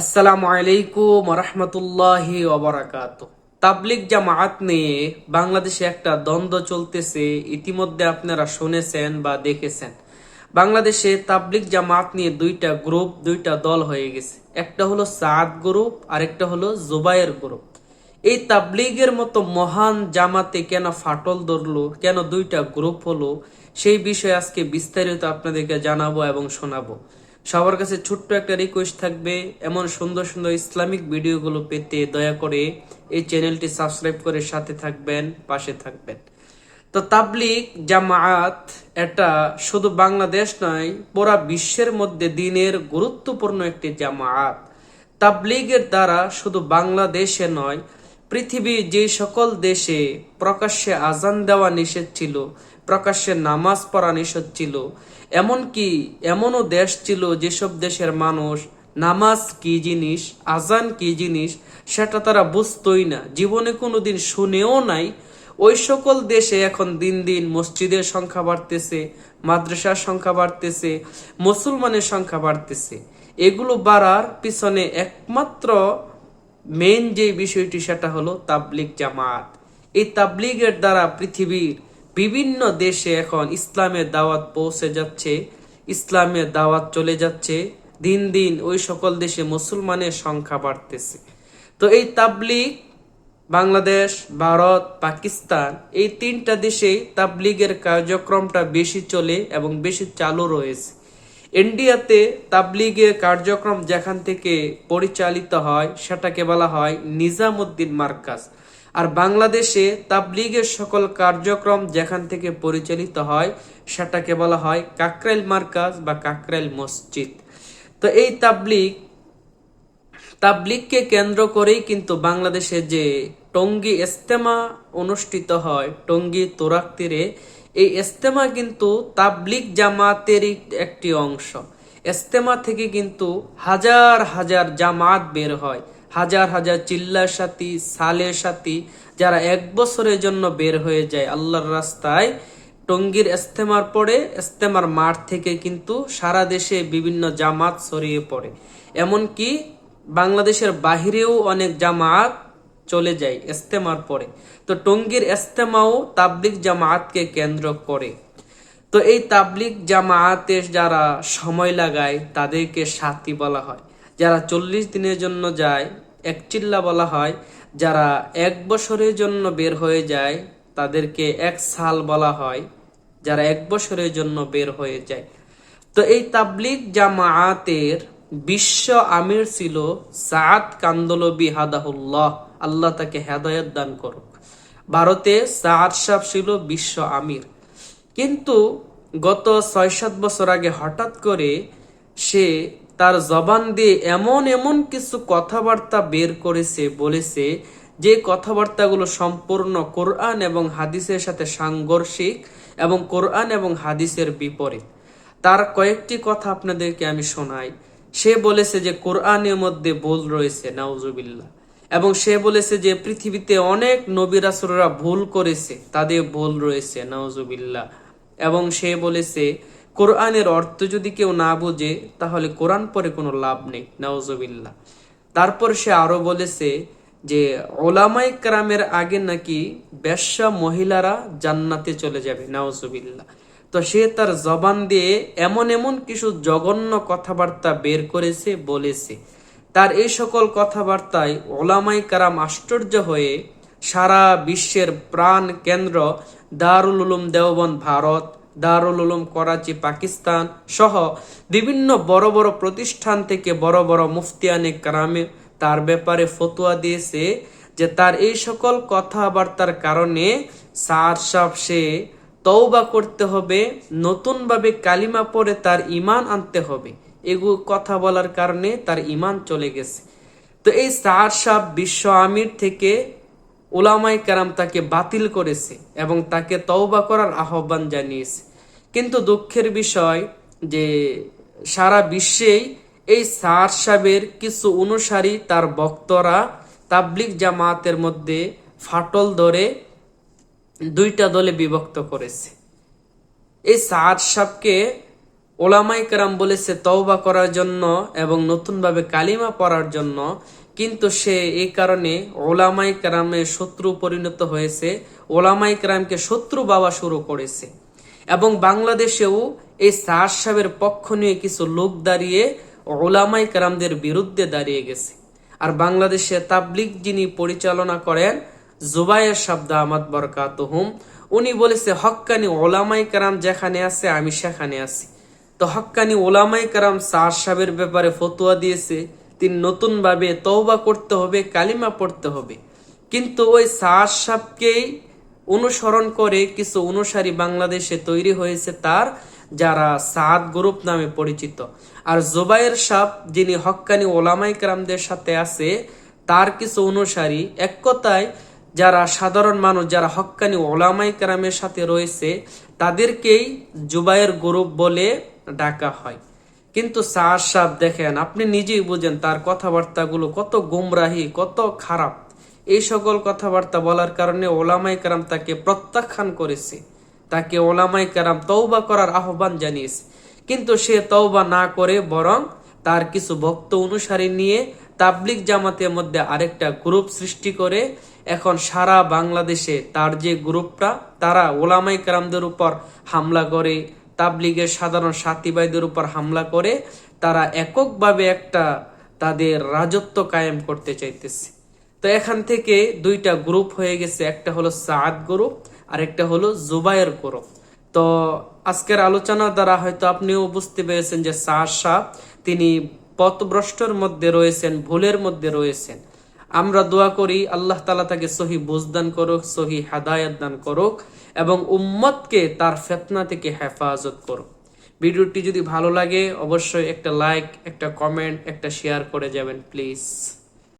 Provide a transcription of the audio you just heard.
আসসালামু আলাইকুম রহমতুল্লাহি ওবরাকাত তাবলিক জামাত নিয়ে বাংলাদেশে একটা দ্বন্দ্ব চলতেছে, ইতিমধ্যে আপনারা শুনেছেন বা দেখেছেন। বাংলাদেশে তাবলিক জামাত নিয়ে দুইটা গ্রুপ, দুইটা দল হয়ে গেছে। একটা হলো সাদ গ্রুপ আর একটা হলো জুবাইয়ের গ্রুপ। এই তাবলিগের মতো মহান জামাতে কেন ফাটল ধরলো, কেন দুইটা গ্রুপ হলো, সেই বিষয়ে আজকে বিস্তারিত আপনাদেরকে জানাব এবং শোনাবো। সবার কাছে ছোট্ট একটা রিকোয়েস্ট থাকবে, এমন সুন্দর সুন্দর ইসলামিক ভিডিওগুলো পেতে দয়া করে এই চ্যানেলটি সাবস্ক্রাইব করে সাথে থাকবেন, পাশে থাকবেন। তো তাবলিগ জামায়াত এটা শুধু বাংলাদেশ নয়, পুরা বিশ্বের মধ্যে দিনের গুরুত্বপূর্ণ একটি জামায়াত। তাবলিগের দ্বারা শুধু বাংলাদেশে নয় পৃথিবীর যে সকল দেশে প্রকাশ্যে আজান দেওয়া নিষেধ ছিল, প্রকাশ্যে নামাজ পড়া নিষেধ ছিল, এমনকি এমনও দেশ ছিল যেসব দেশের মানুষ নামাজ কি জিনিস, আজান কি জিনিস, সেটা তারা বুঝতোই না, জীবনে কোনোদিন শুনেও নাই। ওই সকল দেশে এখন দিন দিন মসজিদের সংখ্যা বাড়তেছে, মাদ্রাসার সংখ্যা বাড়তেছে, মুসলমানের সংখ্যা বাড়তেছে। এগুলো বাড়ার পিছনে একমাত্র মেন যে বিষয়টি সেটা হলো তাবলিগ জামাত। এই তাবলিগের দ্বারা পৃথিবীর বিভিন্ন দেশে এখন ইসলামের দাওয়াত পৌঁছে যাচ্ছে, ইসলামের দাওয়াত চলে যাচ্ছে, দিন দিন ওই সকল দেশে মুসলমানের সংখ্যা বাড়তেছে। তো এই তাবলিগ বাংলাদেশ, ভারত, পাকিস্তান এই তিনটা দেশেই তাবলিগের কার্যক্রমটা বেশি চলে এবং বেশি চালু রয়েছে। ইন্ডিয়াতে তাবলিগের কার্যক্রম যেখান থেকে পরিচালিত হয়, সেটাকে বলা হয় নিজামুদ্দিন মার্কাজ। আর বাংলাদেশে তাবলিগের সকল কার্যক্রম যেখান থেকে পরিচালিত হয়, সেটাকে বলা হয় কাকরাইল মার্কাজ বা কাকরাইল মসজিদ। তো এই তাবলিগ, তাবলিগকে কেন্দ্র করেই কিন্তু বাংলাদেশে যে টঙ্গী ইস্তেমা অনুষ্ঠিত হয়, টঙ্গী তোরাক তীরে এই ইস্তেমা কিন্তু তাবলিগ জামাতেরই একটি অংশ। ইস্তেমা থেকে কিন্তু হাজার হাজার জামাত বের হয়। হাজার হাজার চিল্লার সাথী, সালের সাথী যারা এক বছরের জন্য বের হয়ে যায় আল্লাহর রাস্তায়। টঙ্গীর ইস্তেমার পরে, ইস্তেমার মাঠ থেকে কিন্তু সারা দেশে বিভিন্ন জামাত ছড়িয়ে পড়ে। এমনকি বাংলাদেশের বাহিরেও অনেক জামাত চলে যায় ইস্তেমার পরে। তো টঙ্গীর ইস্তেমাও তাবলিক জামাতকে কেন্দ্র করে। তো এই তাবলিক জামাতে যারা সময় লাগায়, তাদেরকে সাথী বলা হয়। যারা চল্লিশ দিনের জন্য যায়, এক চিল্লা বলা হয়। যারা এক বছরের জন্য বের হয়ে যায়, তাদেরকে এক সাল বলা হয়। যারা এক বছরের জন্য বের হয়ে যায়। তো এই তাবলিক জামায়াতের বিশ্ব আমির ছিল সাদ কান্দলবি হাদাহুল্লাহ। আল্লাহ তাকে হেদায়ত দান করুক। ভারতে সাদ সাহ ছিল বিশ্ব আমির। কিন্তু গত ছয় সাত বছর আগে হঠাৎ করে সে তার জবান দিয়ে এমন এমন কিছু কথাবার্তা বের করেছে, বলেছে, যে কথাবার্তাগুলো সম্পূর্ণ কোরআন এবং হাদিসের সাথে সাংঘর্ষিক এবং কোরআন এবং হাদিসের বিপরীত। তার কয়েকটি কথা আপনাদেরকে আমি শোনাই। সে বলেছে যে কোরআনের মধ্যে বোল রয়েছে, নাউজুবিল্লাহ। এবং সে বলেছে যে পৃথিবীতে অনেক নবিরাসুররা ভুল করেছে, তাদের ভুল রয়েছে, নাউজুবিল্লাহ। এবং সে বলেছে, কোরআনের অর্থ যদি কেউ না বোঝে, তাহলে কোরআন পরে কোনো লাভ নেই, নাউজুবিল্লাহ। তারপর সে আরও বলেছে যে ওলামাই ক্রামের আগে নাকি বেশ্যা মহিলারা জান্নাতে চলে যাবে, নাউজুবিল্লাহ। তো সে তার জবান দিয়ে এমন এমন কিছু জঘন্য কথাবার্তা বের করেছে, বলেছে। তার এই সকল কথাবার্তায় ওলামাই কারাম আশ্চর্য হয়ে সারা বিশ্বের প্রাণ কেন্দ্র দারুল উলুম দেওবন ভারত, দারুল উলুম করাচি, পাকিস্তান সহ বিভিন্ন বড় বড় প্রতিষ্ঠান থেকে বড় বড় মুফতিয়ানে কারামে তার ব্যাপারে ফতোয়া দিয়েছে যে তার এই সকল কথাবার্তার কারণে সার সাপ সে তৌবা করতে হবে, নতুনভাবে কালিমা পরে তার ইমান আনতে হবে। এগুলো কথা বলার কারণে তার ইমান চলে গেছে। তো এই সার সাপ বিশ্ব আমির থেকে ওলামাই কারাম তাকে বাতিল করেছে এবং তাকে তওবা করার আহ্বান জানিয়েছে। কিন্তু দুঃখের বিষয় যে সারা বিশ্বেই এই সার সাহেবের কিছু অনুসারী তার বক্তরা তাবলিক জামাতের মধ্যে ফাটল ধরে দুইটা দলে বিভক্ত করেছে। এই সাদ সাহকে ওলামাই কেরাম বলেছে, তওবা করার জন্য এবং নতুনভাবে কালিমা পড়ার জন্য। কিন্তু সে এই কারণে ওলামাই কেরামের শত্রু পরিণত হয়েছে ওলামাই কেরামকে শত্রু বাবা শুরু করেছে। এবং বাংলাদেশেও এই সার সাহেবের পক্ষ নিয়ে কিছু লোক দাঁড়িয়ে ওলামাই কেরামদের বিরুদ্ধে দাঁড়িয়ে গেছে। আর বাংলাদেশে তাবলিক যিনি পরিচালনা করেন, জুবাইর শব্দ আহমদ বরকাতহুম, উনি বলেছে, হক্কানি ওলামাই কারাম যেখানে আছে, আমি সেখানে আছি। তো হক্কানি ওলামাই কারাম সার সাহেবের ব্যাপারে ফতুয়া দিয়েছে, তিনি নতুন ভাবে তওবা করতে হবে, কালিমা পড়তে হবে। কিন্তু ওই সার সাহেবকেই অনুসরণ করে কিছু অনুসারী বাংলাদেশে তৈরি হয়েছে তার, যারা সাদ গ্রুপ নামে পরিচিত। আর জুবাইর সাহ যিনি হক্কানি ওলামাই কারামদের সাথে আছে, তার কিছু অনুসারী এক কথায় যারা সাধারণ মানুষ, যারা হক্কানি ওলামাই কারামের সাথে রয়েছে, তাদেরকেই জুবাইয়ের গ্রুপ বলে ডাকা হয়। কিন্তু সার সাহ দেখেন, আপনি নিজেই বুঝেন তার কথাবার্তাগুলো কত গুমরাহি, কত খারাপ। এই সকল কথাবার্তা বলার কারণে ওলামাই কারাম তাকে প্রত্যাখ্যান করেছে। তাকে ওলামাই কারাম তৌবা করার আহ্বান জানিয়েছে। কিন্তু সে তৌবা না করে বরং তার কিছু ভক্ত অনুসারী নিয়ে তাবলিক জামাতের মধ্যে আরেকটা গ্রুপ সৃষ্টি করে এখন সারা বাংলাদেশে তার যে গ্রুপটা, তারা ওলামাই কারামদের উপর হামলা করে তাবলিগের সাধারণ সাথী ভাইদের উপর হামলা করে তারা এককভাবে একটা তাদের রাজত্ব কায়েম করতে চাইতেছে। তো এখান থেকে দুইটা গ্রুপ হয়ে গেছে, একটা হলো সাদ গ্রুপ আর একটা হলো জুবাইয়ের গ্রুপ তো আজকের আলোচনার দ্বারা হয়তো আপনিও বুঝতে পেরেছেন যে সার সাহ, তিনি পথভ্রষ্টর মধ্যে রয়েছেন, ভুলের মধ্যে রয়েছেন। আমরা দোয়া করি, আল্লাহ তালা তাকে সহি বুঝদান করুক, সহি হাদায়াত দান করুক এবং উম্মতকে তার ফেতনা থেকে হেফাজত করুক। ভিডিওটি যদি ভালো লাগে, অবশ্যই একটা লাইক, একটা কমেন্ট, একটা শেয়ার করে যাবেন, প্লিজ।